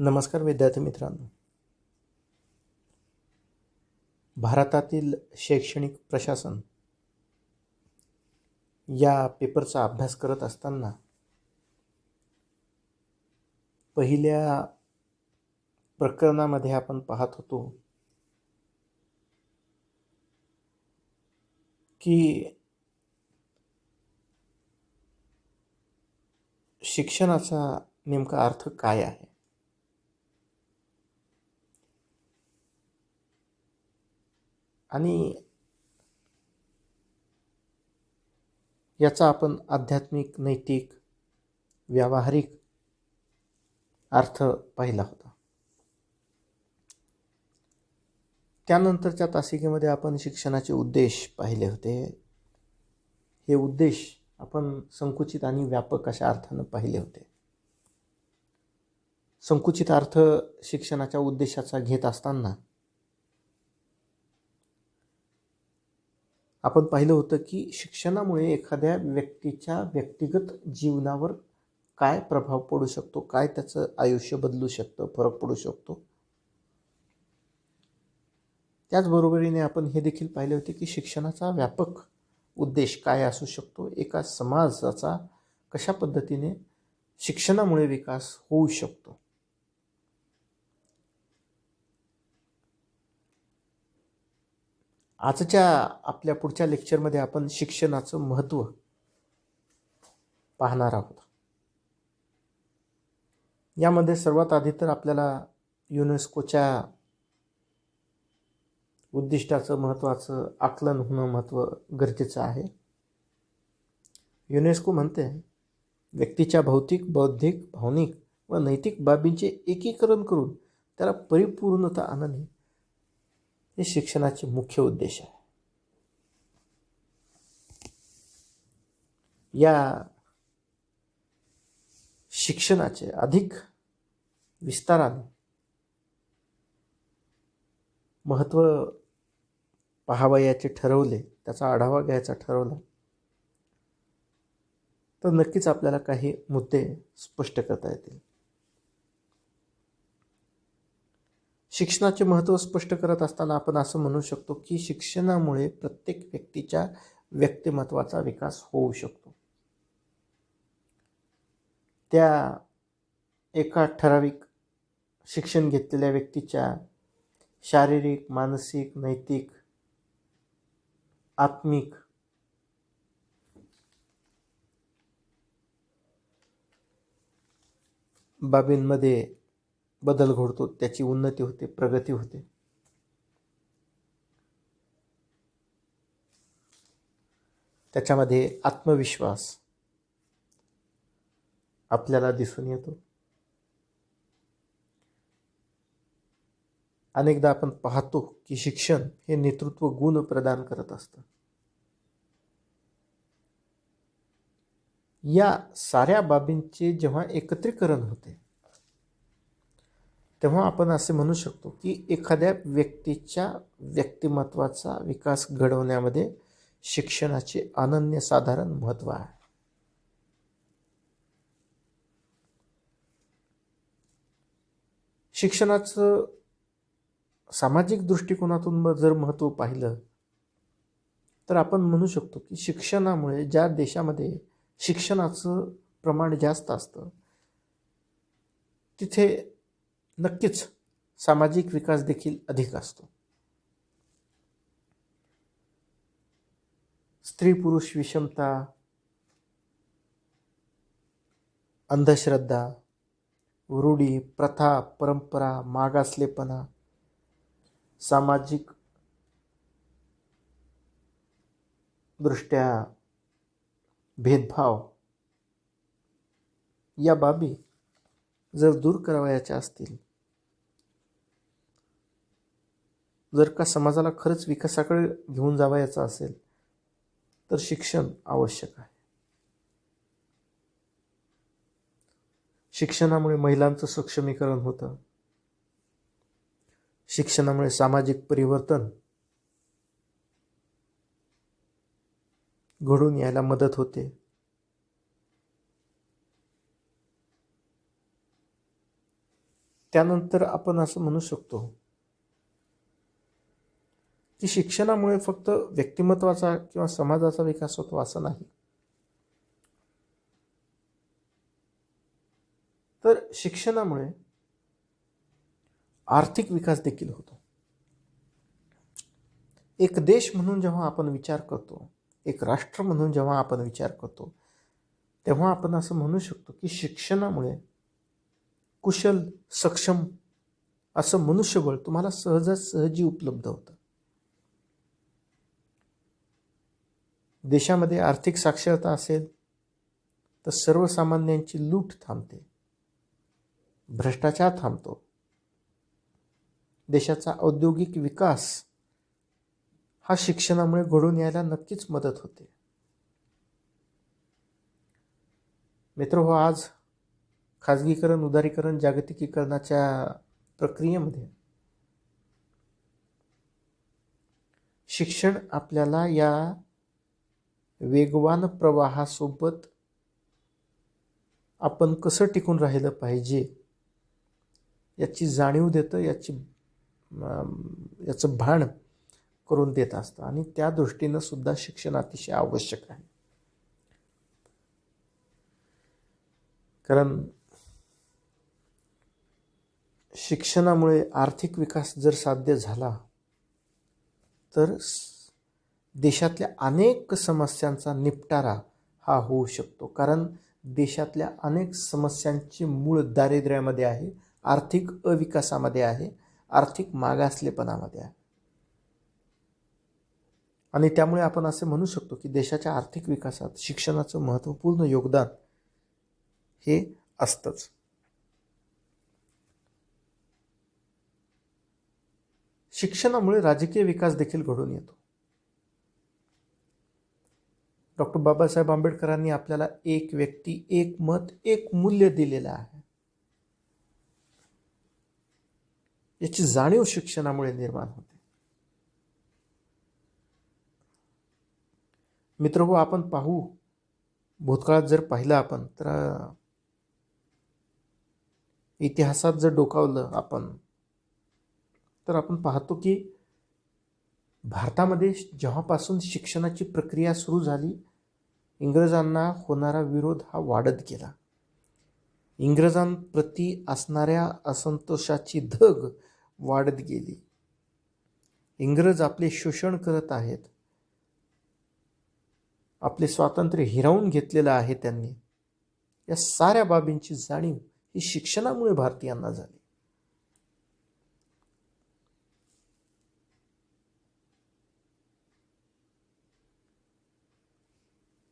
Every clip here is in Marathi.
नमस्कार विद्यार्थी मित्रांनो. भारतातील शैक्षणिक प्रशासन या पेपरचा अभ्यास करत असताना पहिल्या प्रकरणामध्ये आपण पाहत होतो की शिक्षणाचा नेमका अर्थ काय आहे? आणि याचा आपण आध्यात्मिक नैतिक व्यावहारिक अर्थ पाहिला होता. त्यानंतरच्या तासिकेमध्ये आपण शिक्षणाचे उद्देश पाहिले होते. हे उद्देश आपण संकुचित आणि व्यापक अशा अर्थानं पाहिले होते. संकुचित अर्थ शिक्षणाच्या उद्देशाचा घेत असताना आपण पाहिलं होतं की शिक्षणामुळे एखाद्या व्यक्तीच्या व्यक्तिगत जीवनावर काय प्रभाव पडू शकतो? काय त्याचं आयुष्य बदलू शकतं? फरक पडू शकतो? त्याचबरोबरीने आपण हे देखील पाहिले होते की शिक्षणाचा व्यापक उद्देश काय असू शकतो? एका समाजाचा कशा पद्धतीने शिक्षणामुळे विकास होऊ शकतो? आजच्या आपल्या पुढच्या लेक्चरमध्ये आपण शिक्षणाचं महत्त्व पाहणार आहोत. यामध्ये सर्वात आधी तर आपल्याला युनेस्कोच्या उद्दिष्टाचं महत्त्वाचं आकलन होणं महत्त्व गरजेचं आहे. युनेस्को म्हणते व्यक्तीच्या भौतिक बौद्धिक भावनिक व नैतिक बाबींचे एकीकरण करून त्याला परिपूर्णता आणणे हे शिक्षणाचे मुख्य उद्देश आहे. या शिक्षणाचे अधिक विस्ताराने महत्त्व पाहावयाचे ठरवले त्याचा आढावा घ्यायचा ठरवला तर नक्कीच आपल्याला काही मुद्दे स्पष्ट करता येतील. शिक्षणाचे महत्त्व स्पष्ट करत असताना आपण असं म्हणू शकतो की शिक्षणामुळे प्रत्येक व्यक्तीच्या व्यक्तिमत्वाचा विकास होऊ शकतो. त्या एका ठराविक शिक्षण घेतलेल्या व्यक्तीच्या शारीरिक मानसिक नैतिक आत्मिक बाबींमध्ये बदल घडतो त्याची उन्नती होते प्रगती होते. त्याच्यामध्ये आत्मविश्वास आपल्याला दिसून येतो. अनेकदा आपण पाहतो की शिक्षण हे नेतृत्व गुण प्रदान करत असतं. या साऱ्या बाबींचे जेव्हा एकत्रीकरण होते तेव्हा आपण असे म्हणू शकतो की एखाद्या व्यक्तीच्या व्यक्तिमत्वाचा विकास घडवण्यामध्ये शिक्षणाचे अनन्यसाधारण महत्त्व आहे. शिक्षणाचं सामाजिक दृष्टिकोनातून जर महत्त्व पाहिलं तर आपण म्हणू शकतो की शिक्षणामुळे ज्या देशामध्ये शिक्षणाचं प्रमाण जास्त असतं तिथे नक्कीच सामाजिक विकास देखील अधिक असतो. स्त्री पुरुष विषमता अंधश्रद्धा रूढी प्रथा परंपरा मागासलेपणा सामाजिक दृष्ट्या भेदभाव या बाबी जर दूर करावयाच्या असतील जर का समाजाला खरंच विकासाकडे घेऊन जावायचं असेल तर शिक्षण आवश्यक आहे. शिक्षणामुळे महिलांचं सक्षमीकरण होतं. शिक्षणामुळे सामाजिक परिवर्तन घडून यायला मदत होते. त्यानंतर आपण असं म्हणू शकतो की शिक्षणामुळे फक्त व्यक्तिमत्वाचा किंवा समाजाचा विकास होतो असं नाही. तर शिक्षणामुळे आर्थिक विकास देखील होतो. एक देश म्हणून जेव्हा आपण विचार करतो एक राष्ट्र म्हणून जेव्हा आपण विचार करतो तेव्हा आपण असं म्हणू शकतो की शिक्षणामुळे कुशल सक्षम असं मनुष्यबळ तुम्हाला सहजासहजी उपलब्ध होतं. देशामध्ये आर्थिक साक्षरता असेल तर सर्वसामान्यांची लूट थांबते. भ्रष्टाचार थांबतो. देशाचा औद्योगिक विकास हा शिक्षणामुळे घडून यायला नक्कीच मदत होते. मित्र हो आज खाजगीकरण उदारीकरण जागतिकीकरणाच्या प्रक्रियेमध्ये शिक्षण आपल्याला या वेगवान प्रवाहासोबत आपण कसं टिकून राहिलं पाहिजे? याची जाणीव देतं याची याचं भान करून देत असतं. आणि त्या दृष्टीनं सुद्धा शिक्षण अतिशय आवश्यक आहे. कारण शिक्षणामुळे आर्थिक विकास जर साध्य झाला तर देशातल्या अनेक समस्यांचा निपटारा हा होऊ शकतो. कारण देशातल्या अनेक समस्यांची मूळ दारिद्र्यामध्ये आहे आर्थिक अविकासामध्ये आहे आर्थिक मागासलेपणामध्ये आहे. आणि त्यामुळे आपण असे म्हणू शकतो की देशाच्या आर्थिक विकासात शिक्षणाचं महत्त्वपूर्ण योगदान हे असतंच. शिक्षणामुळे राजकीय विकास देखील घडून येतो. डॉक्टर बाबासाहेब आंबेडकरांनी आपल्याला एक व्यक्ती एक मत एक मूल्य दिलेलं आहे. याची जाणीव शिक्षणामुळे निर्माण होते. मित्र हो आपण पाहू. भूतकाळात जर पाहिलं आपण तर इतिहासात जर डोकावलं आपण तर आपण पाहतो की भारतामध्ये जेव्हापासून शिक्षणाची प्रक्रिया सुरू झाली इंग्रजांना होणारा विरोध हा वाढत गेला. इंग्रजांप्रती असणाऱ्या असंतोषाची धग वाढत गेली. इंग्रज आपले शोषण करत आहेत. आपले स्वातंत्र्य हिरावून घेतलेलं आहे त्यांनी. या साऱ्या बाबींची जाणीव ही शिक्षणामुळे भारतीयांना झाली.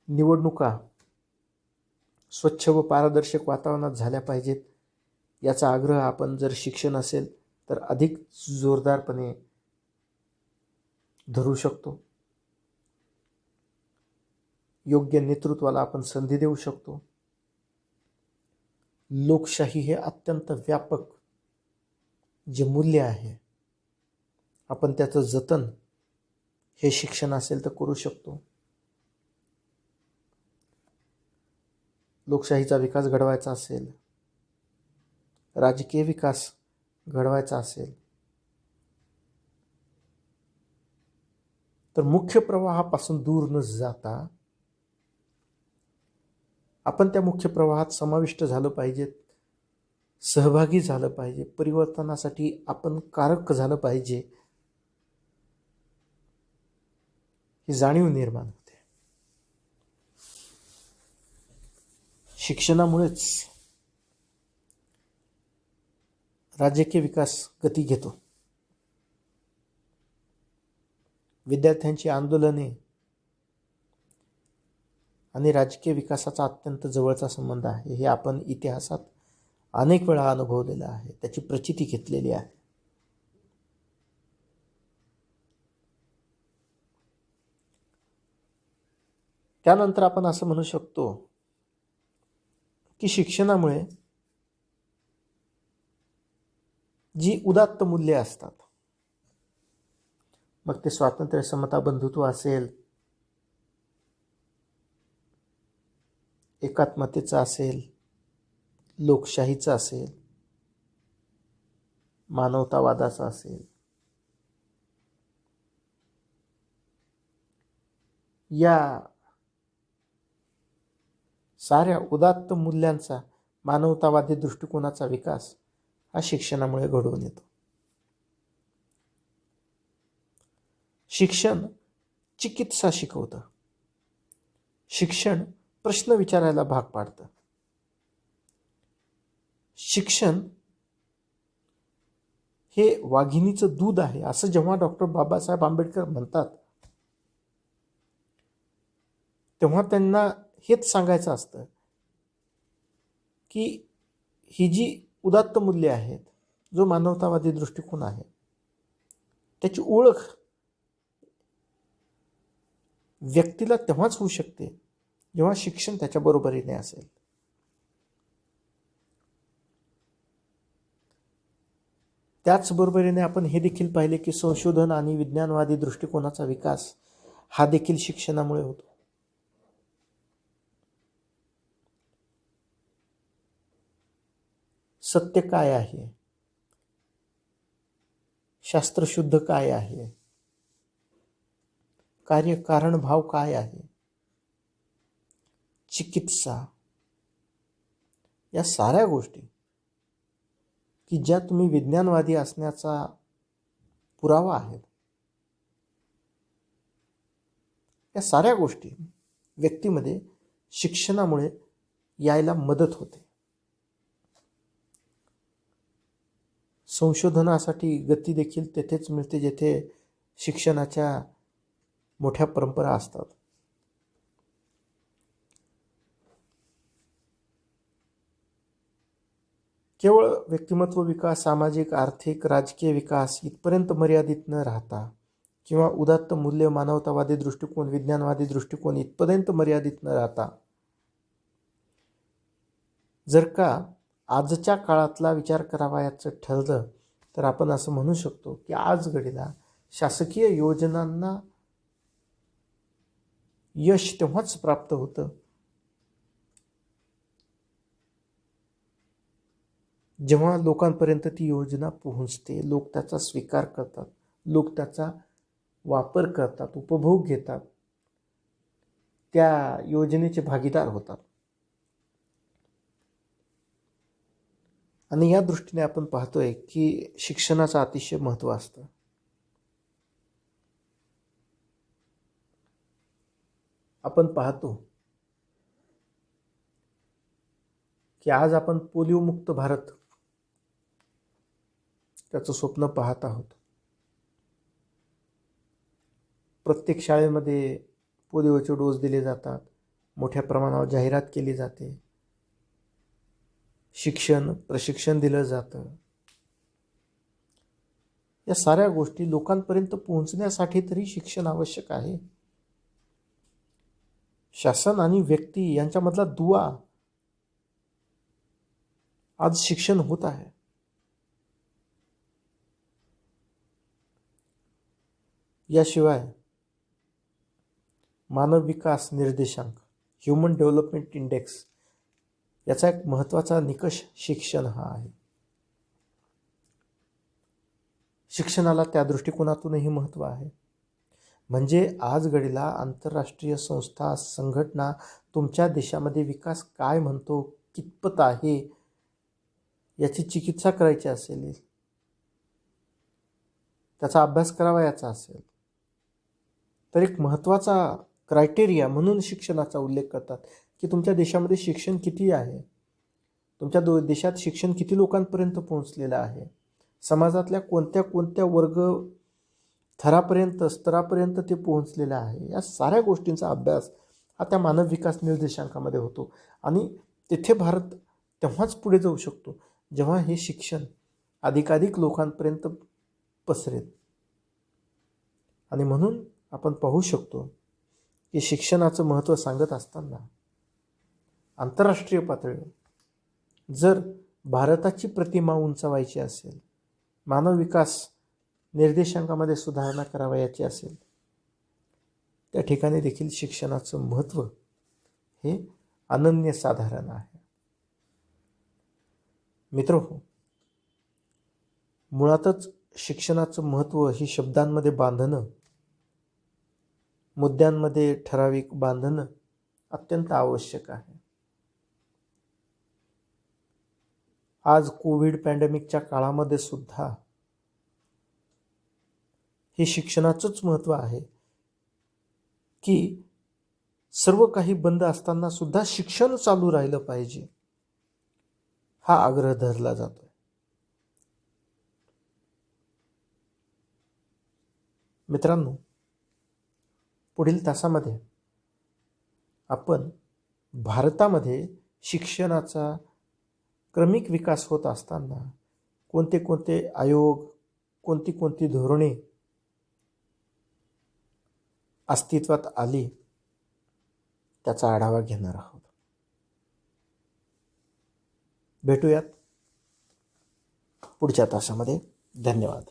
निवडणुका स्वच्छ व पारदर्शक वातावरणात झाल्या पाहिजेत याचा आग्रह आपण जर शिक्षण असेल तर अधिक जोरदारपणे धरू शकतो. योग्य नेतृत्वाला आपण संधी देऊ शकतो. लोकशाही हे अत्यंत व्यापक जे मूल्य आहे आपण त्याचं जतन हे शिक्षण असेल तर करू शकतो. लोकशाहीचा विकास घडवायचा असेल राजकीय विकास घडवायचा असेल तर मुख्य प्रवाहापासून दूर न जाता आपण त्या मुख्य प्रवाहात समाविष्ट झालं पाहिजेत सहभागी झालं पाहिजे परिवर्तनासाठी आपण कारक झालं पाहिजे ही जाणीव निर्माण होते शिक्षणामुळेच राजकीय विकास गती घेतो. विद्यार्थ्यांची आंदोलने आणि राजकीय विकासाचा अत्यंत जवळचा संबंध आहे. हे आपण इतिहासात अनेक वेळा अनुभवलेलं आहे. त्याची प्रचिती घेतलेली आहे. त्यानंतर आपण असं म्हणू शकतो की शिक्षणामुळे जी उदात्त मूल्ये असतात. मग ते स्वातंत्र्य समता बंधुत्व असेल एकात्मतेचा असेल लोकशाहीचं असेल मानवतावादाचा असेल या साऱ्या उदात्त मूल्यांचा मानवतावादी दृष्टिकोनाचा विकास हा शिक्षणामुळे घडवून येतो. शिक्षण चिकित्सा शिकवतं. शिक्षण प्रश्न विचारायला भाग पाडतं. शिक्षण हे वाघिणीचं दूध आहे असं जेव्हा डॉक्टर बाबासाहेब आंबेडकर म्हणतात तेव्हा त्यांना हेच सांगायचं असतं की ही जी उदात्त मूल्ये आहेत जो मानवतावादी दृष्टिकोन आहे त्याची ओळख व्यक्तीला तेव्हाच होऊ शकते जेव्हा शिक्षण त्याच्या बरोबरीने असेल. त्याचबरोबरीने आपण हे देखील पाहिले की संशोधन आणि विज्ञानवादी दृष्टिकोनाचा विकास हा देखील शिक्षणामुळे होतो. सत्य काय आहे? शास्त्रशुद्ध काय आहे? कार्यकारण भाव काय आहे? चिकित्सा या साऱ्या गोष्टी की ज्या तुम्ही विज्ञानवादी असण्याचा पुरावा आहे या साऱ्या गोष्टी व्यक्तीमध्ये शिक्षणामुळे यायला मदत होते. संशोधनासाठी गती देखील तेथेच मिळते जेथे शिक्षणाच्या मोठ्या परंपरा असतात. केवळ व्यक्तिमत्व विकास सामाजिक आर्थिक राजकीय विकास इथपर्यंत मर्यादित न राहता किंवा उदात्त मूल्य मानवतावादी दृष्टिकोन विज्ञानवादी दृष्टिकोन इथपर्यंत मर्यादित न राहता जर का आजच्या काळातला विचार करावयाचं ठरलं तर आपण असं म्हणू शकतो की आज घडीला शासकीय योजनांना यश तेव्हाच प्राप्त होतं. जेव्हा लोकांपर्यंत ती योजना पोहोचते लोक त्याचा स्वीकार करतात लोक त्याचा वापर करतात उपभोग घेतात त्या योजनेचे भागीदार होतात. आणि या दृष्टीने आपण पाहतोय की शिक्षणाचं अतिशय महत्त्व असतं. आपण पाहतो की आज आपण पोलिओमुक्त भारत त्याचं स्वप्न पाहत आहोत. प्रत्येक शाळेमध्ये पोलिओचे डोस दिले जातात मोठ्या प्रमाणावर जाहिरात केली जाते. शिक्षण प्रशिक्षण दिलं जातं. या साऱ्या गोष्टी लोकांपर्यंत पोहोचण्यासाठी तरी शिक्षण आवश्यक आहे. शासन आणि व्यक्ती यांच्यामधला दुवा आज शिक्षण होत आहे. याशिवाय मानव विकास निर्देशांक ह्युमन डेव्हलपमेंट इंडेक्स याचा एक महत्त्वाचा निकष शिक्षण हा आहे. शिक्षणाला त्या दृष्टिकोनातूनही महत्त्व आहे. म्हणजे आज घडीला आंतरराष्ट्रीय संस्था संघटना तुमच्या देशामध्ये विकास काय म्हणतो कितपत आहे याची चिकित्सा करायची असेल त्याचा अभ्यास करावा याचा असेल तर एक महत्त्वाचा क्रायटेरिया म्हणून शिक्षणाचा उल्लेख करतात. की तुमच्या देशामध्ये शिक्षण किती आहे? तुमच्या दो देशात शिक्षण किती लोकांपर्यंत पोहोचलेलं आहे? समाजातल्या कोणत्या कोणत्या वर्ग थरापर्यंत स्तरापर्यंत ते पोहोचलेलं आहे? या साऱ्या गोष्टींचा अभ्यास हा त्या मानव विकास निर्देशांकामध्ये होतो. आणि तिथे भारत तेव्हाच पुढे जाऊ शकतो जेव्हा हे शिक्षण अधिकाधिक लोकांपर्यंत पसरेल. आणि म्हणून आपण पाहू शकतो की शिक्षणाचं महत्त्व सांगत असताना आंतरराष्ट्रीय पातळीवर. जर भारताची प्रतिमा उंचावायची असेल मानव विकास निर्देशांकामध्ये सुधारणा करावयाची असेल त्या ठिकाणी देखील शिक्षणाचं महत्त्व हे अनन्यसाधारण आहे. मित्र हो मुळातच शिक्षणाचं महत्त्व ही शब्दांमध्ये बांधणं मुद्द्यांमध्ये ठराविक बांधणं अत्यंत आवश्यक आहे. आज कोविड पॅन्डेमिकच्या काळामध्ये सुद्धा हे शिक्षणाचंच महत्त्व आहे की सर्व काही बंद असताना सुद्धा शिक्षण चालू राहिलं पाहिजे हा आग्रह धरला जातो मित्रांनो पुढील तासामध्ये आपण भारतामध्ये शिक्षणाचा क्रमिक विकास होत असताना कोणते कोणते आयोग कोणती कोणती धोरणे अस्तित्वात आली त्याचा आढावा घेणार आहोत. भेटूयात पुढच्या तासामध्ये. धन्यवाद.